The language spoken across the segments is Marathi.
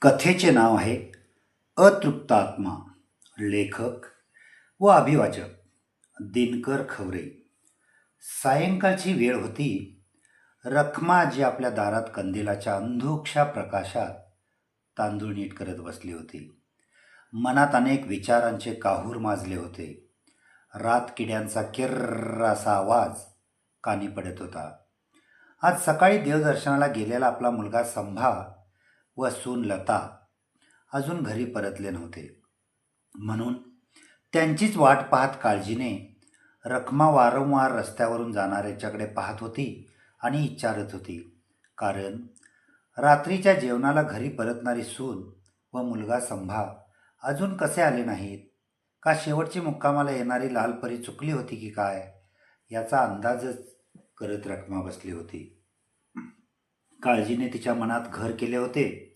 कथेचे नाव आहे अतृप्त आत्मा लेखक व अभिवाचक दिनकर खवरे. सायंकाळची वेळ होती. रखमा जी आपल्या दारात कंदिलाच्या अंधुक्षा प्रकाशात तांदूळ नीट करत बसली होती. मनात अनेक विचारांचे काहूर माजले होते. रात किड्यांचा किर्र असा आवाज कानी पडत होता. आज सकाळी देवदर्शनाला गेलेला आपला मुलगा संभा व सून लता अजून घरी परतले नव्हते. म्हणून त्यांचीच वाट पाहत काळजीने रखमा वारंवार रस्त्यावरून जाणाऱ्याच्याकडे पाहत होती आणि विचारत होती. कारण रात्रीच्या जेवणाला घरी परतणारी सून व मुलगा संभा अजून कसे आले नाहीत? का शेवटची मुक्कामाला येणारी लालपरी चुकली होती की काय? याचा अंदाजच करत रखमा बसली होती. काळजीने तिच्या मनात घर केले होते.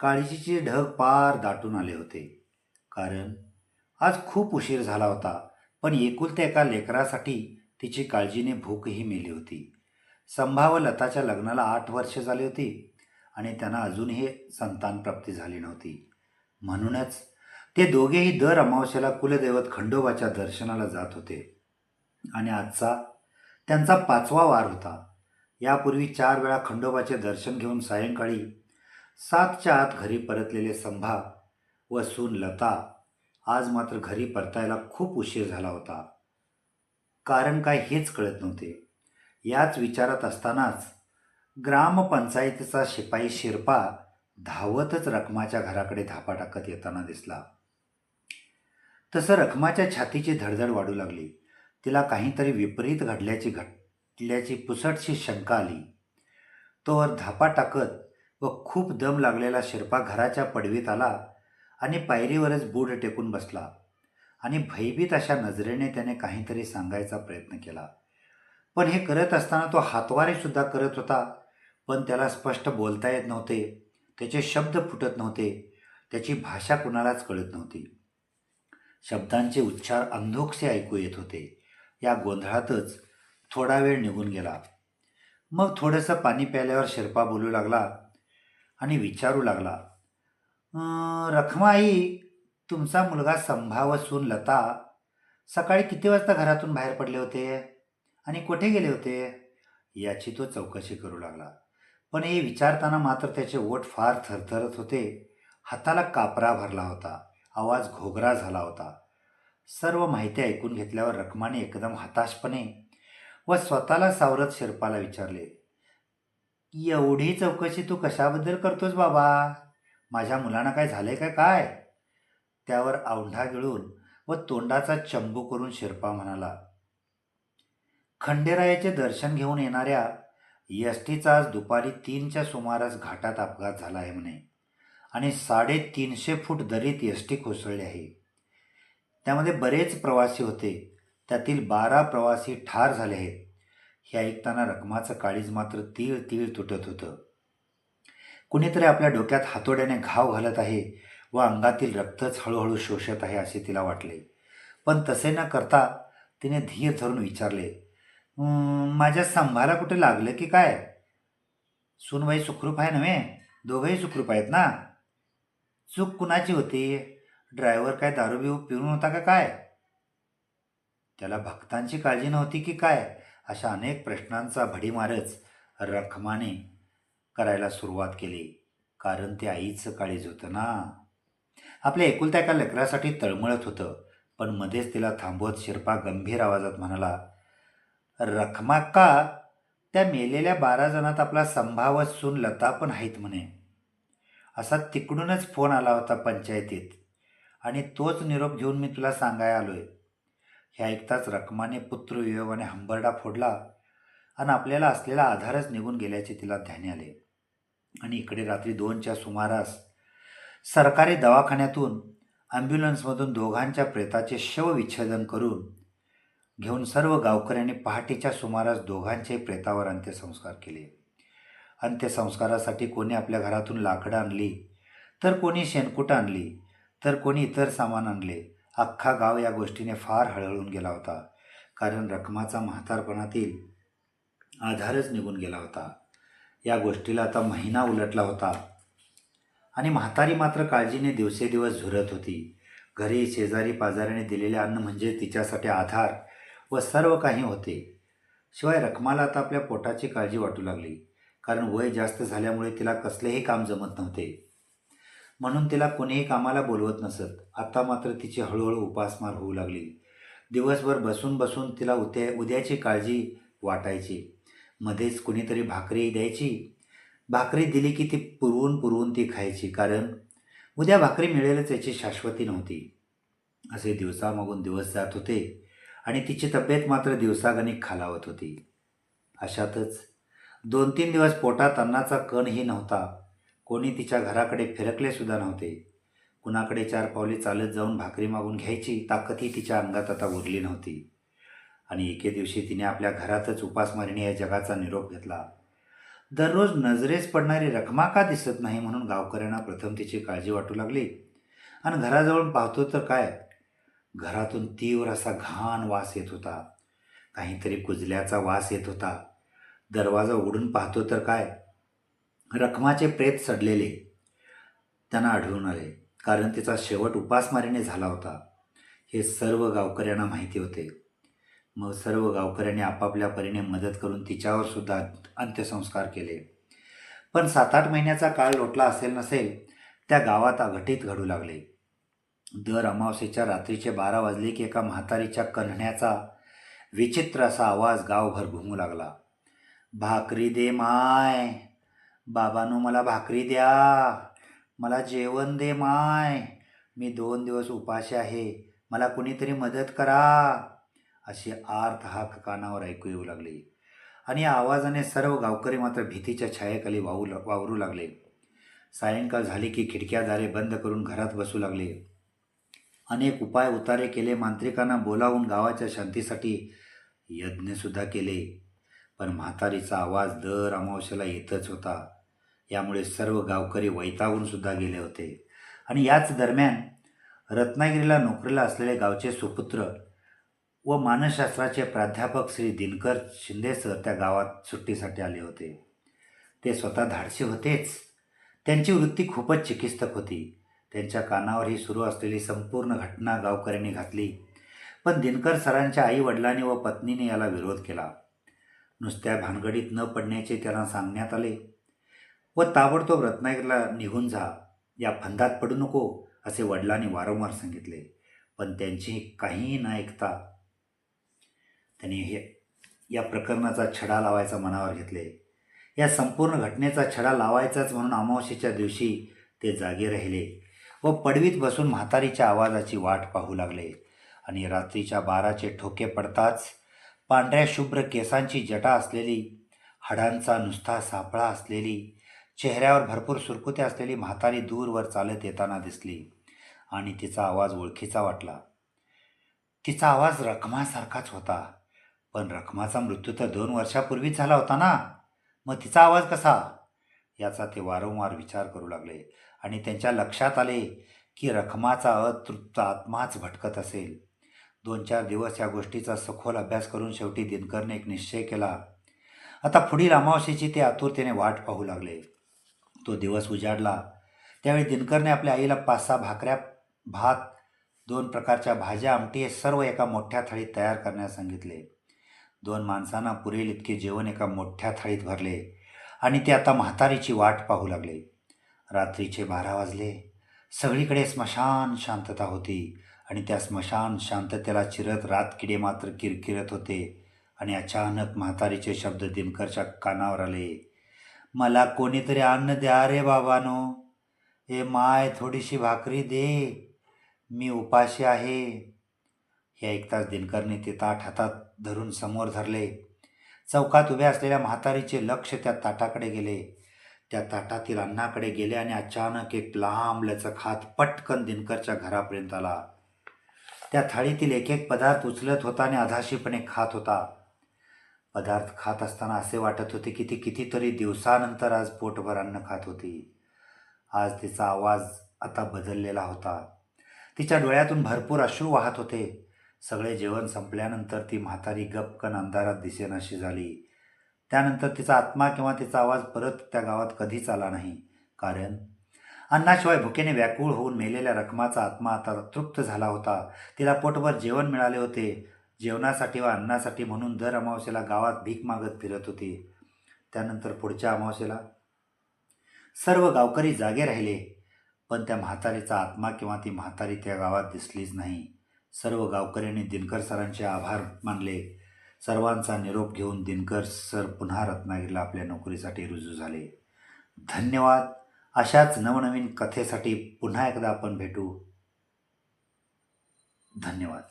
काळजीचे ढग पार दाटून आले होते. कारण आज खूप उशीर झाला होता पण एकुलत्या एका लेकरासाठी तिची काळजीने भूकही मेली होती. संभा व लताच्या लग्नाला आठ वर्ष झाली होती आणि त्यांना अजूनही संतानप्राप्ती झाली नव्हती. म्हणूनच ते दोघेही दर अमावस्याला कुलदैवत खंडोबाच्या दर्शनाला जात होते. आणि आजचा त्यांचा पाचवा वार होता. यापूर्वी चार वेळा खंडोबाचे दर्शन घेऊन सायंकाळी सातच्या आत घरी परतलेले संभा व सून लता आज मात्र घरी परतायला खूप उशीर झाला होता. कारण काय हेच कळत नव्हते. याच विचारात असतानाच ग्रामपंचायतीचा शिपाई शिरपा धावतच रखमाच्या घराकडे धापा टाकत येताना दिसला. तसं रखमाच्या छातीची धडधड वाढू लागली. तिला काहीतरी विपरीत घडल्याची घडल्याची पुसटशी शंका आली. तोवर धापा टाकत व खूप दम लागलेला शिरपा घराच्या पडवीत आला आणि पायरीवरच बूड टेकून बसला आणि भयभीत अशा नजरेने त्याने काहीतरी सांगायचा प्रयत्न केला. पण हे करत असताना तो हातवारेसुद्धा करत होता. पण त्याला स्पष्ट बोलता येत नव्हते. त्याचे शब्द फुटत नव्हते. त्याची भाषा कुणालाच कळत नव्हती. शब्दांचे उच्चार अंधोकसे ऐकू येत होते. या गोंधळातच थोडा वेळ निघून गेला. मग थोडंसं पाणी प्यायल्यावर शिरपा बोलू लागला आणि विचारू लागला रखमाई तुमचा मुलगा संभाव सून लता सकाळी किती वाजता घरातून बाहेर पडले होते आणि कुठे गेले होते? याची तो चौकशी करू लागला. पण हे विचारताना मात्र त्याचे ओठ फार थरथरत होते. हाताला कापरा भरला होता. आवाज घोगरा झाला होता. सर्व माहिती ऐकून घेतल्यावर रखमाने एकदम हताशपणे व स्वतःला सावरत शिरपाला विचारले एवढी चौकशी तू कशाबद्दल करतोस बाबा? माझ्या मुलांना काय झालंय का काय? त्यावर औंढा गिळून व तोंडाचा चंबू करून शिरपा म्हणाला. खंडेरायाचे दर्शन घेऊन येणाऱ्या एस टीचा आज दुपारी तीनच्या सुमारास घाटात अपघात झाला आहे म्हणे. आणि साडेतीनशे फूट दरीत एस टी कोसळली आहे. त्यामध्ये बरेच प्रवासी होते. त्यातील बारा प्रवासी ठार झाले आहेत. हे ऐकताना रकमाचं काळीज मात्र तीळ तीळ तुटत होतं. कुणीतरी आपल्या डोक्यात हातोड्याने घाव घालत आहे व अंगातील रक्तच हळूहळू शोषत आहे असे तिला वाटले. पण तसे न करता तिने धीर धरून विचारले माझ्या संभाला कुठे लागलं की काय? सुनबाई सुखरूप आहे नव्हे? दोघंही सुखरूप आहेत ना? चूक कुणाची होती? ड्रायव्हर काय दारू बिऊ पिऊन होता का काय? त्याला भक्तांची काळजी नव्हती की काय? अशा अनेक प्रश्नांचा भडीमारच रखमाने करायला सुरुवात केली. कारण ते आईचं काळीज होतं ना. आपल्या एकुलत्या एका लेकरासाठी तळमळत होतं. पण मध्येच तिला थांबवत शिरपा गंभीर आवाजात म्हणाला रखमा का? त्या मेलेल्या बारा जणात आपला संभाव सून लता पण आहेत म्हणे. असा तिकडूनच फोन आला होता पंचायतीत. आणि तोच निरोप घेऊन मी तुला सांगायला आहे हे ऐकताच रकमाने पुत्रवियोगाने हंबरडा फोडला आणि आपल्याला असलेला आधारच निघून गेल्याचे तिला ध्याने आले. आणि इकडे रात्री दोनच्या सुमारास सरकारी दवाखान्यातून ॲम्ब्युलन्समधून दोघांच्या प्रेताचे शवविच्छेदन करून घेऊन सर्व गावकऱ्यांनी पहाटेच्या सुमारास दोघांचे प्रेतावर अंत्यसंस्कार केले. अंत्यसंस्कारासाठी कोणी आपल्या घरातून लाकडं आणली तर कोणी शेणकुटं आणली तर कोणी इतर सामान आणले अख्खा गाव या गोष्टीने फार हळहळून गेला होता. कारण रकमाचा म्हातारपणातील आधारच निघून गेला होता. या गोष्टीला आता महिना उलटला होता. आणि म्हातारी मात्र काळजीने दिवसेदिवस झुरत होती. घरी शेजारी पाजाऱ्याने दिलेले अन्न म्हणजे तिच्यासाठी आधार व सर्व काही होते. शिवाय रकमाला आता आपल्या पोटाची काळजी वाटू लागली. कारण वय जास्त झाल्यामुळे तिला कसलेही काम जमत नव्हते. म्हणून तिला कोणीही कामाला बोलवत नसत. आता मात्र तिची हळूहळू उपासमार होऊ लागली. दिवसभर बसून बसून तिला उद्या उद्याची काळजी वाटायची. मध्येच कुणीतरी भाकरी द्यायची. भाकरी दिली की ती पुरवून पुरवून ती खायची कारण उद्या भाकरी मिळेलच याची शाश्वती नव्हती. असे दिवसामागून दिवस जात होते आणि तिची तब्येत मात्र दिवसागणिक खालावत होती. अशातच दोन तीन दिवस पोटात अन्नाचा कणही नव्हता. कोणी तिच्या घराकडे फिरकले सुद्धा नव्हते. कुणाकडे चार पावले चालत जाऊन भाकरी मागून घ्यायची ताकदही तिच्या अंगात आता उरली नव्हती. आणि एके दिवशी तिने आपल्या घरातच उपासमारीने या जगाचा निरोप घेतला. दररोज नजरेस पडणारी रखमा का दिसत नाही म्हणून गावकऱ्यांना प्रथम तिची काळजी वाटू लागली. आणि घराजवळ पाहतो तर काय? घरातून तीव्र असा घाण वास येत होता. काहीतरी कुजल्याचा वास येत होता. दरवाजा उघडून पाहतो तर काय? रखमाचे प्रेत सडलेले. त्यांना आढळून आले कारण तिचा शेवट उपासमारीने झाला होता. हे सर्व गावकऱ्यांना माहिती होते. मग सर्व गावकऱ्यांनी आपापल्या परीने मदत करून तिच्यावर सुद्धा अंत्यसंस्कार केले. पण सात आठ महिन्याचा काळ लोटला असेल नसेल त्या गावात अघटित घडू लागले. दर अमावस्येच्या रात्रीचे बारा वाजले की एका म्हातारीच्या कन्हण्याचा विचित्र असा आवाज गावभर घुमू लागला. भाकरी दे माय! बाबानो मला भाकरी द्या. मला जेवण दे माय. मी दोन दिवस उपाशी आहे. मला कुणीतरी मदत करा. अशी आर्त हाक कानावर ऐकू येऊ लागली. आणि या आवाजाने सर्व गावकरी मात्र भीतीच्या छायेखाली वाहू वावरू लागले. सायंकाळ झाली की खिडक्या दारे बंद करून घरात बसू लागले. अनेक उपाय उतारे केले. मांत्रिकांना बोलावून गावाच्या शांतीसाठी यज्ञसुद्धा केले. पण म्हातारीचा आवाज दर अमावश्याला येतच होता. यामुळे सर्व गावकरी वैतागून सुद्धा गेले होते. आणि याच दरम्यान रत्नागिरीला नोकरीला असलेले गावचे सुपुत्र व मानसशास्त्राचे प्राध्यापक श्री दिनकर शिंदे सर त्या गावात सुट्टीसाठी आले होते. ते स्वतः धाडसी होतेच. त्यांची वृत्ती खूपच चिकित्सक होती. त्यांच्या कानावर ही सुरू असलेली संपूर्ण घटना गावकऱ्यांनी घातली. पण दिनकर सरांच्या आई वडिलांनी व पत्नीने याला विरोध केला. नुसत्या भानगडीत न पडण्याचे त्यांना सांगण्यात आले. व ताबडतोब रत्नागिरीला निघून जा. या फंदात पडू नको असे वडिलांनी वारंवार सांगितले. पण त्यांची काहीही न ऐकता त्यांनी हे या प्रकरणाचा छडा लावायचा मनावर घेतले. या संपूर्ण घटनेचा छडा लावायचाच म्हणून अमावस्येच्या दिवशी ते जागे राहिले व पडवीत बसून म्हातारीच्या आवाजाची वाट पाहू लागले आणि रात्रीच्या बाराचे ठोके पडताच पांढऱ्या शुभ्र केसांची जटा असलेली हाडांचा नुसता सापळा असलेली चेहऱ्यावर भरपूर सुरकुत्या असलेली म्हातारी दूरवर चालत येताना दिसली आणि तिचा आवाज ओळखीचा वाटला. तिचा आवाज रखमासारखाच होता पण रखमाचा मृत्यू तर दोन वर्षापूर्वीच झाला होता ना? मग तिचा आवाज कसा? याचा ते वारंवार विचार करू लागले आणि त्यांच्या लक्षात आले की रखमाचा अतृप्त आत्माच भटकत असेल. दोन चार दिवस या गोष्टीचा सखोल अभ्यास करून शेवटी दिनकरने एक निश्चय केला. आता पुढील अमावस्येची ते आतुरतेने वाट पाहू लागले. तो दिवस उजाडला. त्यावेळी दिनकरने आपल्या आईला पाच सहा भाकऱ्या भात दोन प्रकारच्या भाज्या आमटी हे सर्व एका मोठ्या थाळीत तयार करण्यास सांगितले. दोन माणसांना पुरेल इतके जेवण एका मोठ्या थाळीत भरले आणि ते आता म्हातारीची वाट पाहू लागले. रात्रीचे बारा वाजले. सगळीकडे स्मशान शांतता होती आणि त्या स्मशान शांततेला चिरत रातकिडे मात्र किरकिरत होते आणि अचानक म्हातारीचे शब्द दिनकरच्या कानावर आले. मला कोणीतरी अन्न द्या रे बाबानो. ए माय थोडीशी भाकरी दे. मी उपाशी आहे. हे ऐकताच दिनकरने ते ताट हातात धरून समोर धरले. चौकात उभ्या असलेल्या म्हातारीचे लक्ष त्या ताटाकडे गेले. त्या ताटातील अन्नाकडे गेले आणि अचानक एक लांब लचक हात पटकन दिनकरच्या घरापर्यंत आला. त्या थाळीतील एक एक पदार्थ उचलत होता आणि अधाशीपणे खात होता. पदार्थ खात असताना असे वाटत होते की ती कितीतरी दिवसानंतर आज पोटभर अन्न खात होती. आज तिचा आवाज आता बदललेला होता. तिच्या डोळ्यातून भरपूर अश्रू वाहत होते. सगळे जेवण संपल्यानंतर ती म्हातारी गपकन अंधारात दिसेनाशी झाली. त्यानंतर तिचा आत्मा किंवा तिचा आवाज परत त्या गावात कधीच आला नाही. कारण अन्नाशिवाय भुकेने व्याकुळ होऊन मेलेल्या रकमाचा आत्मा आता तृप्त झाला होता. तिला पोटभर जेवण मिळाले होते. जेवणासाठी व अन्नासाठी म्हणून दर अमावस्येला गावात भीक मागत फिरत होती. त्यानंतर पुढच्या अमावस्येला सर्व गावकरी जागे राहिले पण त्या म्हातारीचा आत्मा किंवा ती म्हातारी त्या गावात दिसलीच नाही. सर्व गावकऱ्यांनी दिनकर सरांचे आभार मानले. सर्वांचा निरोप घेऊन दिनकर सर पुन्हा रत्नागिरीला आपल्या नोकरीसाठी रुजू झाले. धन्यवाद. अशाच नवनवीन कथेसाठी पुन्हा एकदा आपण भेटू. धन्यवाद.